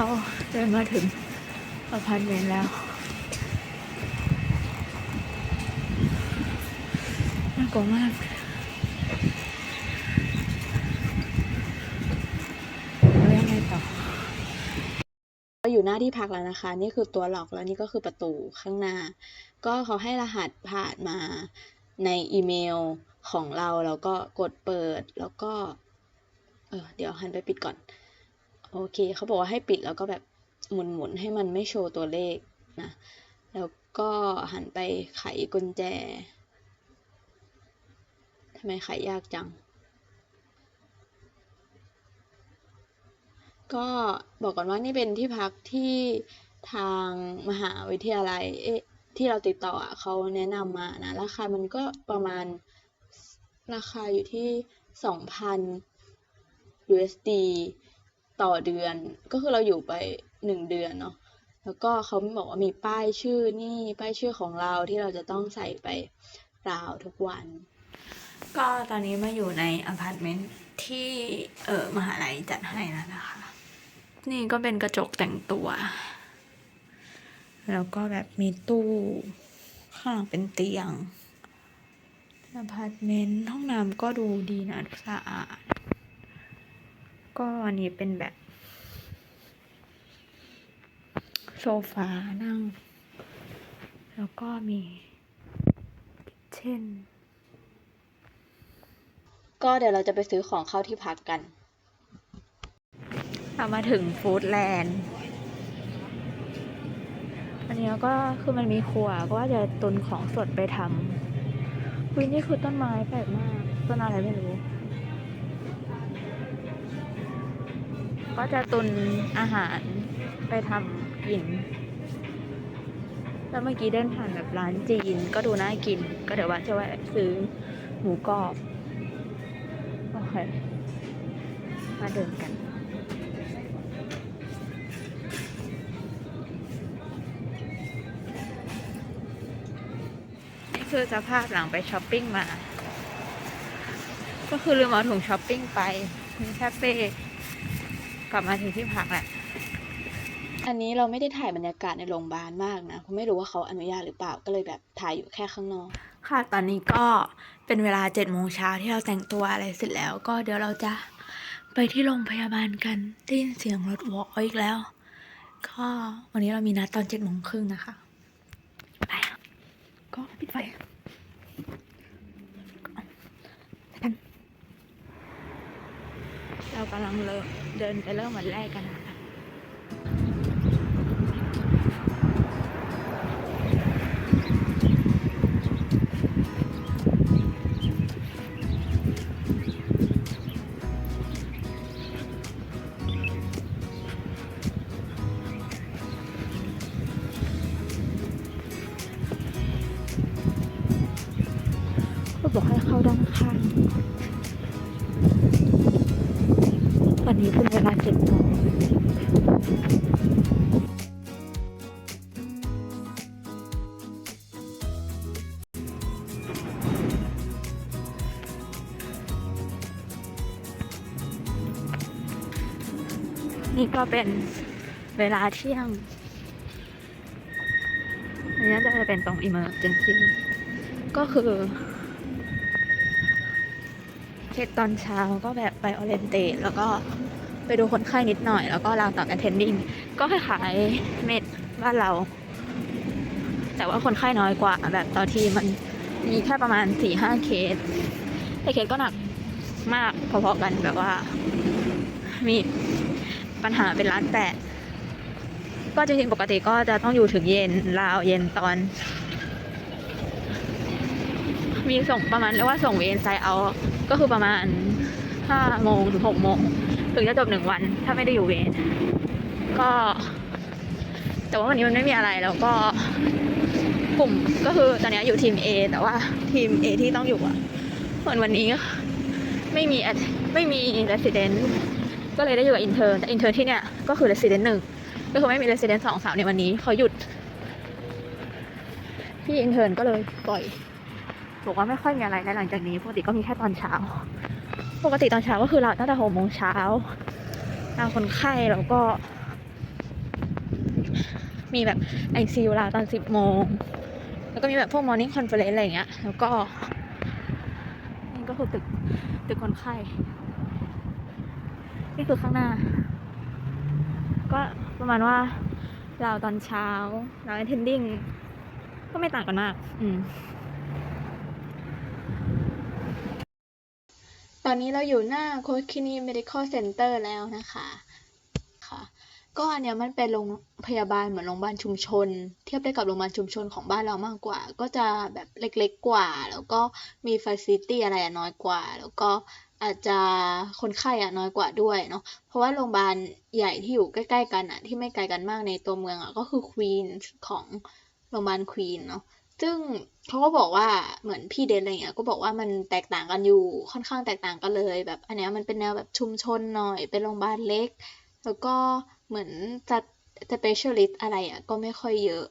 เราเดินมาถึงอพาร์ตเมนต์แล้วน่ากลัวมากแล้วยังไงต่อก็อยู่หน้าที่พักแล้วนะคะ นี่คือตัวล็อกแล้วนี่ก็คือประตูข้างหน้า ก็เขาให้รหัสผ่านมาในอีเมลของเราแล้วก็กดเปิดแล้วก็ เออเดี๋ยวหันไปปิดก่อน โอเคเขาบอกว่าให้ปิดแล้วก็แบบหมุนๆให้มันไม่โชว์ตัวเลขนะแล้วก็หันไปไขกุญแจทำไมไขยากจัง ก็บอกก่อนว่านี่เป็นที่พักที่ทางมหาวิทยาลัยเอ๊ะที่เราติดต่ออะเขาแนะนำมานะราคามันก็ประมาณราคาอยู่ที่สองพัน USD ต่อเดือน ก็คือเราอยู่ไปหนึ่งเดือนเนาะแล้วก็เขาบอกว่ามีป้ายชื่อนี่ป้ายชื่อของเราที่เราจะต้องใส่ไปราวทุกวัน ก็ตอนนี้มาอยู่ในอพาร์ตเมนต์ที่เออมหาลัยจัดให้แล้วนะคะ นี่ก็เป็นกระจกแต่งตัว แล้วก็แบบมีตู้ ข้างหลังเป็นเตียงอพาร์ตเมนต์ห้องน้ำก็ดูดีนะสะอาด ก็อันนี้เป็นแบบ โซฟานั่ง แล้วก็มีเช่น ก็เดี๋ยวเราจะไปซื้อของเข้าที่พักกันเรามาถึงฟู้ดแลนด์อันนี้ก็คือมันมีครัวก็ว่าจะตุนของสดไปทำวินี่คือต้นไม้แปลกมาก ต้นอะไรไม่รู้ ก็จะตุนอาหารไปทำกิน แล้วเมื่อกี้เดินผ่านแบบร้านจีนก็ดูน่ากิน ก็เดี๋ยวว่าจะแวะซื้อหมูกรอบ โอเค มาเดินกันนี่คือสภาพหลังไปช้อปปิ้งมา ก็คือลืมเอาถุงช้อปปิ้งไปมีแค่เป้ กลับมาถึงที่พักแหละอันนี้เราไม่ได้ถ่ายบรรยากาศในโรงพยาบาลมากนะเพราะไม่รู้ว่าเขาอนุญาตหรือเปล่าก็เลยแบบถ่ายอยู่แค่ข้างนอก ค่ะตอนนี้ก็เป็นเวลาเจ็ดโมงเช้าที่เราแต่งตัวอะไรเสร็จแล้วก็เดี๋ยวเราจะไปที่โรงพยาบาลกันได้ยินเสียงรถวออีกแล้ว ก็วันนี้เรามีนัดตอนเจ็ดโมงครึ่งนะคะ ไป ก็ปิดไฟกัน เรากำลังเริ่มเดินไปเริ่มวันแรกกันนะ นี้เป็นเวลาเจ็ดโมงนี่ก็เป็นเวลาเที่ยงอันนี้จะเป็นตรง emergency ก็คือเช็คตอนเช้าก็แบบไปออเรนเตแล้วก็ ไปดูคนไข้นิดหน่อย แล้วก็ลางต่อ attending ก็คล้ายๆเม็ดบ้านเรา แต่ว่าคนไข้น้อยกว่า แบบต่อทีมันมีแค่ประมาณสี่ห้าเคสแต่เคสก็หนักมากพอๆกันแบบว่า มีปัญหาเป็นล้านแปดก็จริงๆปกติก็จะต้องอยู่ถึงเย็นราวเย็นตอน มีส่งประมาณเรียกว่าส่งเวนไซเอา ก็คือประมาณห้าโมงถึงหกโมง ถึงจะจบหนึ่งวัน ถ้าไม่ได้อยู่เวนก็ แต่ว่าวันนี้มันไม่มีอะไรแล้วก็กลุ่มก็คือตอนนี้อยู่ทีม A แต่ว่าทีม A ที่ต้องอยู่อะเหมือนวันนี้ไม่มีไม่มี resident ก็เลยได้อยู่กับ intern แต่ intern ที่เนี่ยก็คือ resident หนึ่งก็คือไม่มี resident สองสามในวันนี้เขาหยุด พี่ intern ก็เลยปล่อยบอกว่าไม่ค่อยมีอะไรแล้วหลังจากนี้ปกติก็มีแค่ตอนเช้า ปกติตอนเช้าก็คือเราตั้งแต่หกโมงเช้าเราคนไข้แล้วก็ มีแบบไอซียูลาตอนสิบโมง แล้วก็มีแบบพวกมอร์นิ่งคอนเฟอเรนซ์อะไรอย่างเงี้ย แล้วก็นี่ก็คือตึกตึกคนไข้ นี่คือข้างหน้า ก็ประมาณว่าเราตอนเช้าเรา attending ก็ไม่ต่างกันมาก อืม อนนี้เราอยู่หน้าโคคินี medical center แล้วนะคะค่ะก็อันเนี้ยมันเป็นโรงพยาบาลเหมือนโรงพยาบาลชุมชน เทียบได้กับโรงพยาบาลชุมชนของบ้านเรามากกว่า ก็จะแบบเล็กๆกว่า แล้วก็มีฟ a ซิตี้อะไรอะน้อยกว่า แล้วก็อาจจะคนไข้อะน้อยกว่าด้วยเนาะเพราะว่าโรงพยาบาลใหญ่ที่อยู่ใกล้ๆกันอะที่ไม่ไกลกันมากในตัวเมืองอะก็คือควีนของโรงพยาบาลควีนเนาะ ซึ่งเขาก็บอกว่าเหมือนพี่เดนอะไรเงี้ยก็บอกว่ามันแตกต่างกันอยู่ค่อนข้างแตกต่างกันเลย แบบอันเนี้ยมันเป็นแนวแบบชุมชนหน่อยเป็นโรงพยาบาลเล็ก แล้วก็เหมือนจัด specialist อะไรอะก็ไม่ค่อยเยอะ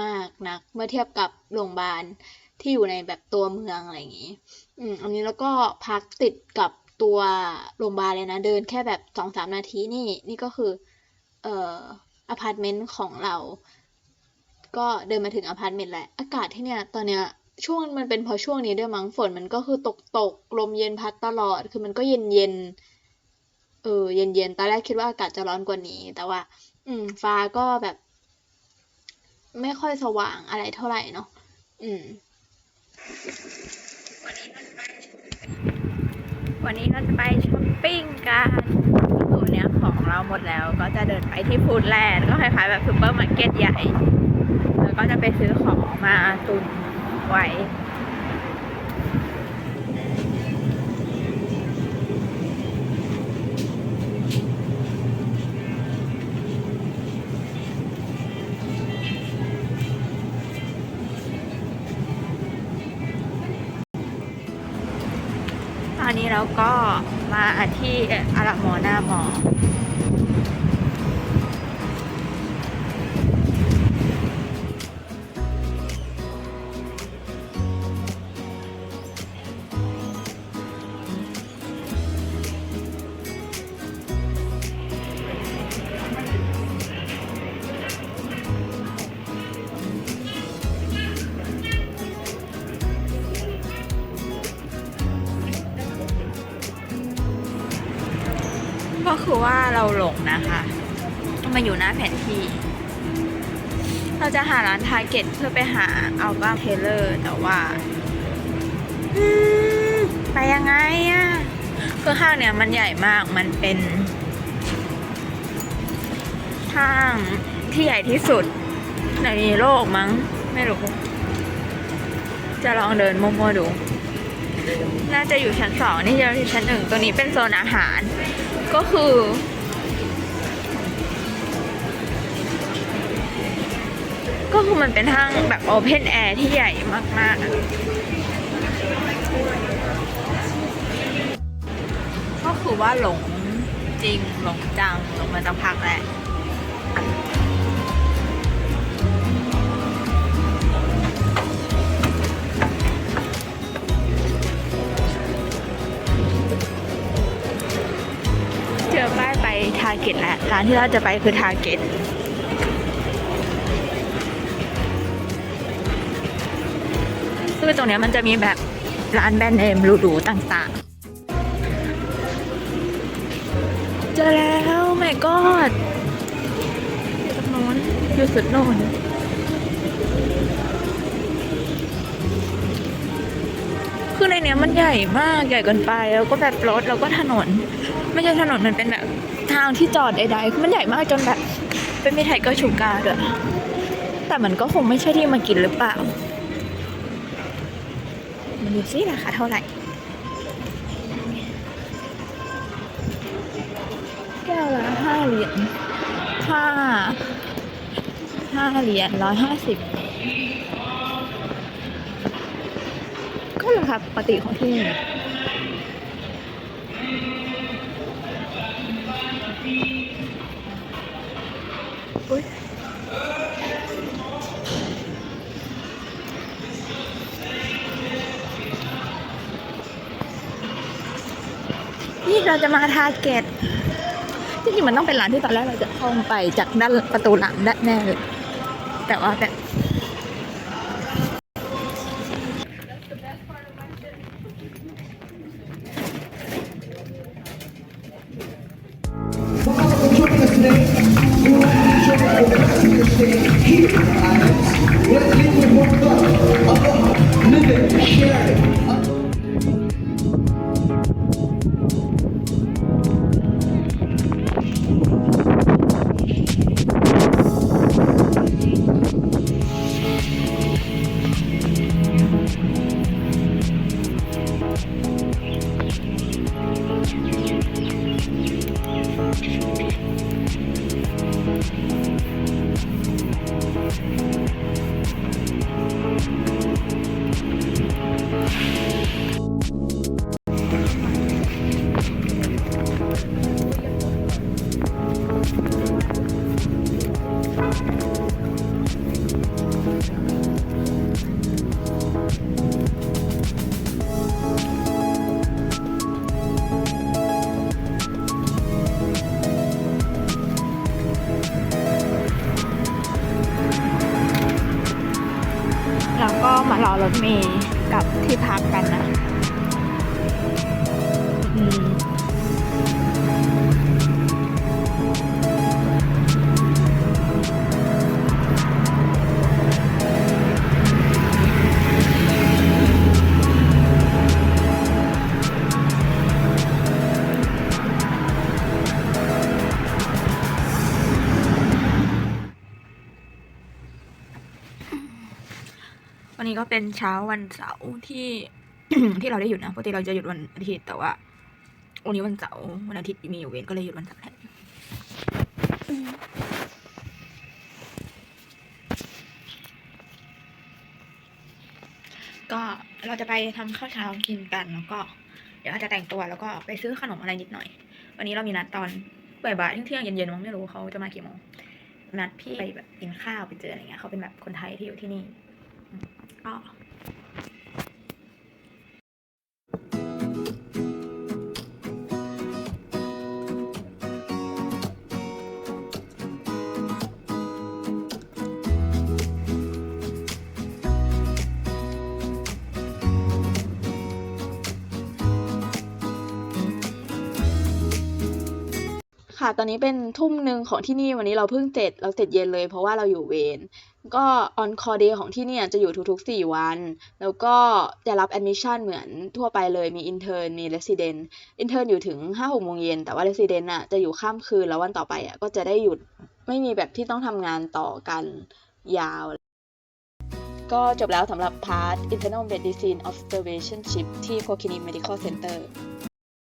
มากนัก เมื่อเทียบกับโรงพยาบาลที่อยู่ในแบบตัวเมืองอะไรอย่างงี้ อืม อันนี้แล้วก็พักติดกับตัวโรงพยาบาลเลยนะ เดินแค่แบบสองสามนาทีนี่ นี่ก็คือ เอ่อ อพาร์ตเมนต์ของเรา ก็เดินมาถึงอพาร์ตเมนต์แหละ อากาศที่เนี่ยตอนเนี้ยช่วงมันเป็นเพราะช่วงนี้ด้วยมั้งฝนมันก็คือตกตกลมเย็นพัดตลอด คือมันก็เย็นเย็นเออเย็นเย็นตอนแรกคิดว่าอากาศจะร้อนกว่านี้ แต่ว่า อืม ฟ้าก็แบบ ไม่ค่อยสว่างอะไรเท่าไหร่เนาะอืม วันนี้เราจะไปช้อปปิ้งกันก็คือวันเนี้ยของเราหมดแล้วก็จะเดินไปที่ฟูดแลนด์ก็คล้ายๆแบบซูเปอร์มาร์เก็ตใหญ่ แล้วก็จะไปซื้อของมาตุนไว้ตอนนี้เราก็มาที่อาราโมอหน้าหมอ ว่าเราหลงนะคะมาอยู่หน้าแผนที่ เราจะหาร้านทาร์เก็ตเพื่อไปหาอัลบั้มเทเลอร์ แต่ว่าไปยังไงอะคือห้างเนี่ยมันใหญ่มากมันเป็นห้างที่ใหญ่ที่สุดในโลกมั้ง ไม่รู้ จะลองเดินมั่วๆดู น่าจะอยู่ชั้นสองนี่จะอยู่ชั้นหนึ่งตัวนี้เป็นโซนอาหาร ก็คือ ก็คือมันเป็นห้างแบบโอเพนแอร์ที่ใหญ่มากๆ ก็คือว่าหลงจริง หลงจัง หลงมาสักพักแหละาเก็ตแล้วร้านที่เราจะไปคือทาร์เก็ตคือตรงนี้มันจะมีแบบร้านแบรนด์เนมหรูๆต่างๆ เจอแล้วไม่กอดอยู่ตรงโน้นอยู่สุดโน้นคือในเนี้ยมันใหญ่มากใหญ่เกินไปแล้วก็แบบรถแล้วก็ถนน ไม่ใช่ถนนมันเป็นแบบ ทางที่จอดใดๆคือมันใหญ่มากจนแบบเป็นมีไทยก็ชูกาด้วยแต่มันก็คงไม่ใช่ที่มากินหรือเปล่ามันดูซิราคาเท่าไหร่แก้วละห้าเหรียญห้าห้าเหรียญร้อยห้าสิบก็ราคาปกติของที่นี่ อุ๊ยนี่เราจะมาทาร์เก็ตจริงๆมันต้องเป็นร้านที่ตอนแรกเราจะเข้าไปจากด้านประตูหลังด้านแน่เลยแต่ว่าแบ เป็นเช้าวันเสาร์ที่ที่เราได้หยุดนะปกติเราจะหยุดวันอาทิตย์แต่ว่าวันนี้วันเสาร์วันอาทิตย์มีอยู่เวรก็เลยหยุดวันเสาร์แทนก็เราจะไปทำข้าวเช้ากินกันแล้วก็ เดี๋ยวอาจจะแต่งตัวแล้วก็ไปซื้อขนมอะไรนิดหน่อย วันนี้เรามีนัดตอนบ่ายๆเที่ยงเย็นๆมั้งไม่รู้เขาจะมากี่โมงนัดพี่ไปแบบกินข้าวไปเจออะไรเงี้ยเขาเป็นแบบคนไทยที่อยู่ที่นี่ อื ค่ะ ตอนนี้เป็นทุ่มหนึ่งของที่นี่วันนี้เราเพิ่งเสร็จเราเสร็จเย็นเลยเพราะว่าเราอยู่เวรก็ออนคอร์เดย์ของที่เนี่ยจะอยู่ทุกๆ 4 วัน แล้วก็จะรับแอดมิชชั่นเหมือนทั่วไปเลยมีอินเทอร์มีเรสซิเดนต์อินเทอร์อยู่ถึง5-6โมงเย็นแต่ว่าเรสซิเดนต์อะจะอยู่ข้ามคืนแล้ววันต่อไปอะก็จะได้หยุดไม่มีแบบที่ต้องทำงานต่อกันยาว ก็จบแล้วสำหรับพาร์ท internal medicine observationship ที่ p o k i n i Medical Center